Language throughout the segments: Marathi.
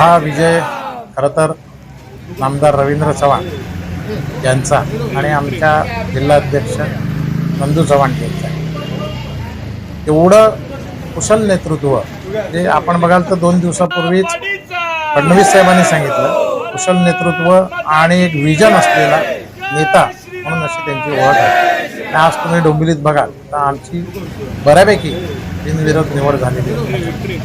हा विजय खरं तर आमदार रवींद्र चव्हाण यांचा आणि आमच्या जिल्हाध्यक्ष नंदू चव्हाण यांचा. एवढं कुशल नेतृत्व जे आपण बघाल तर दोन दिवसापूर्वीच फडणवीस साहेबांनी सांगितलं. कुशल नेतृत्व आणि एक विजन असलेला नेता म्हणून अशी त्यांची ओळख आहे. आज तुम्ही डोंबिवलीत बघाल तर आमची बऱ्यापैकी बिनविरोध निवड झालेली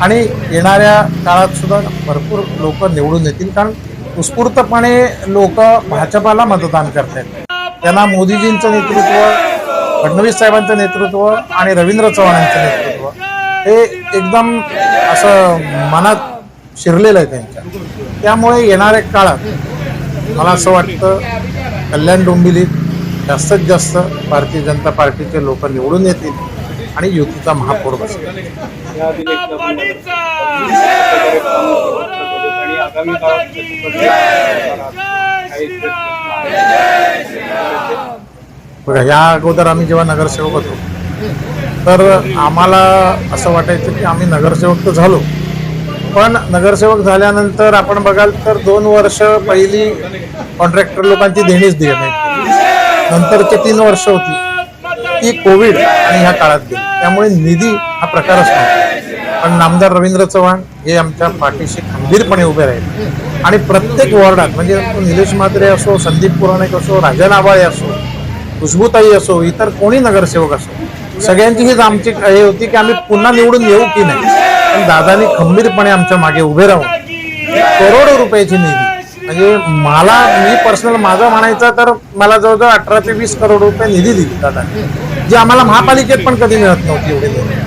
आणि येणाऱ्या काळात सुद्धा भरपूर लोक निवडून येतील कारण उत्स्फूर्तपणे लोक भाजपाला मतदान करतात त्यांना मोदीजींचं नेतृत्व फडणवीस साहेबांचं नेतृत्व आणि रवींद्र चव्हाणांचं नेतृत्व हे एकदम असं मनात शिरलेलं आहे त्यांच्या. त्यामुळे येणाऱ्या काळात मला असं वाटतं कल्याण डोंबिवलीत जास्तीत जास्त भारतीय जनता पार्टीचे लोक निवडून येतील. आणि युतीचा महापौर बसेल. बघा या अगोदर आम्ही जेव्हा नगरसेवक होतो तर आम्हाला असं वाटायचं की आम्ही नगरसेवक तर झालो. पण नगरसेवक झाल्यानंतर आपण बघाल तर दोन वर्ष पहिली कॉन्ट्रॅक्टर लोकांची देणीच दिली नाही. नंतरची तीन वर्ष होती. ती कोविड आणि ह्या काळात गेली. त्यामुळे निधी हा प्रकारच नव्हता. पण नामदार रवींद्र चव्हाण हे आमच्या पाठीशी खंबीरपणे उभे राहिले. आणि प्रत्येक वॉर्डात म्हणजे निलेश म्हात्रे असो संदीप पुराणिक असो राजन आबाळे असो खुशबूताई असो इतर कोणी नगरसेवक असो सगळ्यांची हीच आमची हे होती की आम्ही पुन्हा निवडून येऊ की नाही. पण दादानी खंबीरपणे आमच्या मागे उभे राहून करोडो रुपयाची निधी म्हणजे मला मी पर्सनल माझं म्हणायचं तर मला जवळजवळ अठरा ते वीस करोड रुपये निधी दिली दादा जी आम्हाला महापालिकेत पण कधी मिळत नव्हती एवढी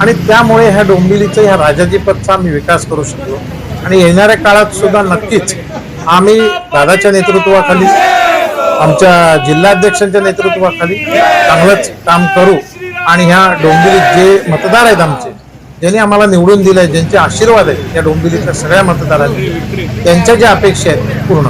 आणि त्यामुळे ह्या डोंबिवलीचा ह्या राजाजीपथचा आम्ही विकास करू शकलो. आणि येणाऱ्या काळात सुद्धा नक्कीच आम्ही दादाच्या नेतृत्वाखाली आमच्या जिल्हाध्यक्षांच्या नेतृत्वाखाली चांगलंच काम करू. आणि ह्या डोंबिवलीत जे मतदार आहेत आमचे ज्यांनी आम्हाला निवडून दिलं आहे ज्यांचे आशीर्वाद आहेत या डोंबिवलीतल्या सगळ्या मतदारांनी त्यांच्या ज्या अपेक्षा आहेत पूर्ण